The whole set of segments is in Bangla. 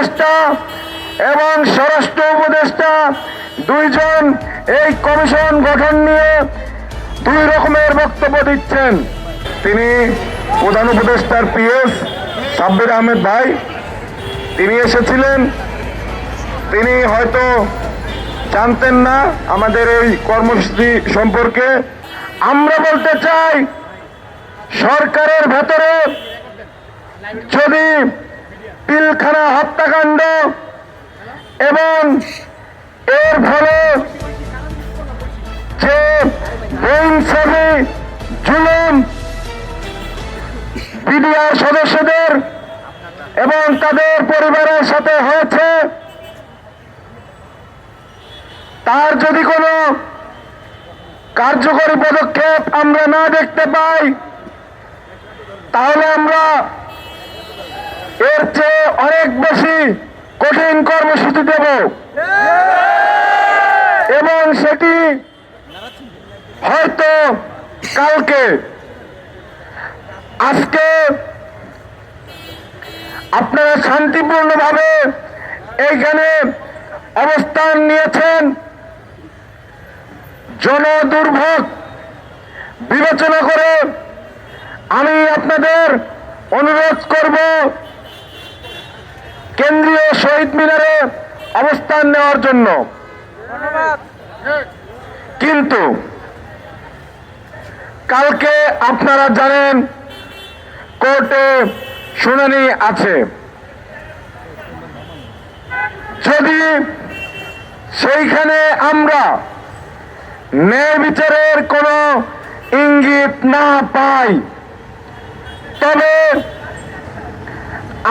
উপদেষ্টা এবং স্বরাষ্ট্র উপদেষ্টা দুইজন এই কমিশন গঠন নিয়ে দুই রকমের বক্তব্য দিচ্ছেন। তিনি প্রধান উপদেষ্টার পিএস সাব্বির আহমেদ ভাই। তিনি এসেছিলেন। তিনি হয়তো জানতেন না আমাদের এই কর্মসূচি সম্পর্কে। আমরা বলতে চাই, সরকারের ভেতরে যদি পিলখানা হত্যাকাণ্ড এবং এর ফলে যে জুলুম বিডিআর সদস্যদের এবং তাদের পরিবারের সাথে হয়েছে, তার যদি কোনো কার্যকরী পদক্ষেপ আমরা না দেখতে পাই, তাহলে আমরা এর চেয়ে অনেক বেশি কঠিন কর্মসূচি দেব। এবং সেটি হয়তো কালকে। আজকে আপনারা শান্তিপূর্ণভাবে এইখানে অবস্থান নিয়েছেন। জনদুর্ভোগ বিবেচনা করে আমি আপনাদের অনুরোধ করব শহীদ মিনারে অবস্থান নেওয়ার জন্য। কিন্তু কালকে আপনারা জানেন, কোর্টে শুনানি আছে। যদি সেইখানে আমরা ন্যায় বিচারের কোনো ইঙ্গিত না পাই, তবে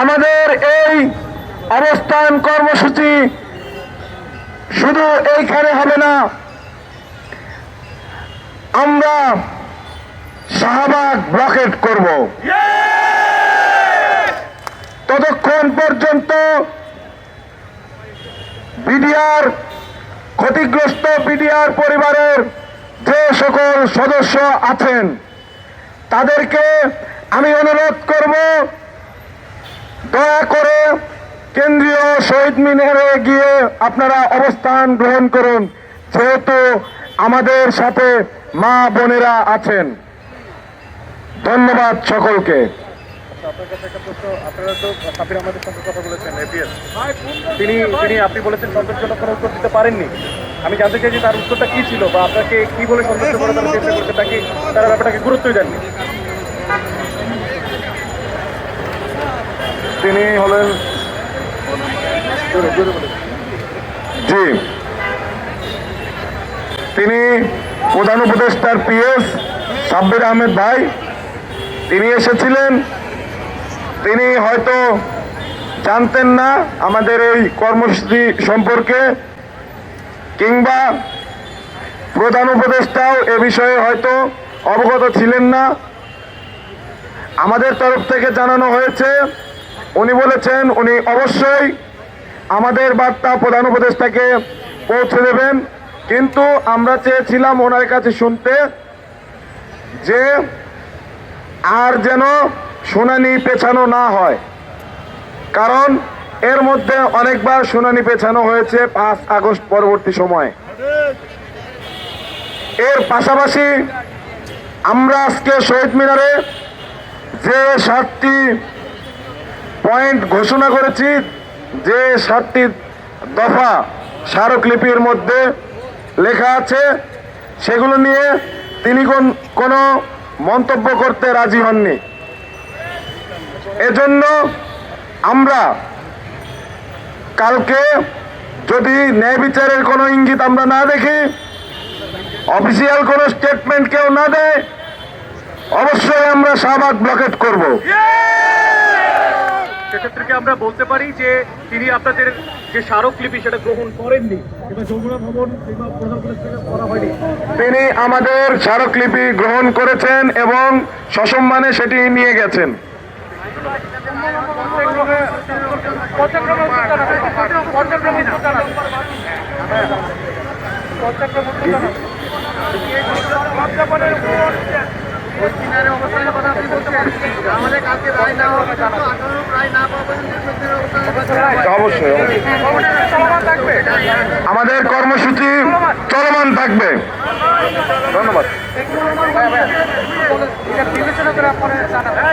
আমাদের এই অবস্থান কর্মসূচি শুধু এইখানে হবে না, আমরা শাহবাগ ব্লকেট করব। ততক্ষণ পর্যন্ত বিডিআর ক্ষতিগ্রস্ত বিডিআর পরিবারের যে সকল সদস্য আছেন, তাদেরকে আমি অনুরোধ করব, দয়া করে কেন্দ্রীয় শহীদ মিনারে গিয়ে আপনারা অবস্থান গ্রহণ করুন যেহেতু আমাদের সাথে মা বোনেরা আছেন। ধন্যবাদ সকলকে। তিনি তিনি আপনি বলেছেন সন্তোষজনক কোনো উত্তর দিতে পারেননি। আমি জানতে চাই যে তার উত্তরটা কি ছিল বা আপনাকে কি বলে সন্তুষ্ট তারা চেষ্টা করছে তাকে তারা ব্যাপারটাকে গুরুত্বই দেননি। তিনি হলেন। জি। তিনি প্রধান উপদেষ্টার পিএস সাব্বির আহমেদ ভাই। তিনি এসেছিলেন। তিনি হয়তো জানতেন না আমাদের এই কর্মসূচি সম্পর্কে, কিংবা প্রধান উপদেষ্টাও এ বিষয়ে হয়তো অবগত ছিলেন না। আমাদের তরফ থেকে জানানো হয়েছে, উনি বলেছেন, উনি অবশ্যই আমাদের বার্তা প্রধান উপদেষ্টাকে পৌঁছে দেবেন। কিন্তু আমরা চেয়েছিলাম ওনার কাছে শুনতে যে আর যেন শুনানি পেছানো না হয়। কারণ এর মধ্যে অনেকবার শুনানি পেছানো হয়েছে পাঁচ আগস্ট পরবর্তী সময়। এর পাশাপাশি আমরা আজকে শহীদ মিনারে যে সাতটি পয়েন্ট ঘোষণা করেছি যে সাতটি দফা স্মারকলিপির মধ্যে লেখা আছে, সেগুলো নিয়ে তিনি কোন, কোনো মন্তব্য করতে রাজি হননি। এজন্য আমরা কালকে যদি ন্যায় বিচারের কোনো ইঙ্গিত আমরা না দেখি, অফিসিয়াল কোনো স্টেটমেন্ট কেউ না দেয়, অবশ্যই আমরা শাহবাগ ব্লকেট করব। সেক্ষেত্রে কি আমরা বলতে পারি যে তিনি আপনাদের যে স্মারকলিপি সেটা গ্রহণ করেননি? তিনি আমাদের স্মারকলিপি গ্রহণ করেছেন এবং সসম্মানে সেটি নিয়ে গেছেন। আমাদের কালকে রায় না হবে আঠারো রায় না অবশ্যই অবশ্যই। আমাদের কর্মসূচি চলমান থাকবে। ধন্যবাদ। বিবেচনা করে আপনারা জানাবেন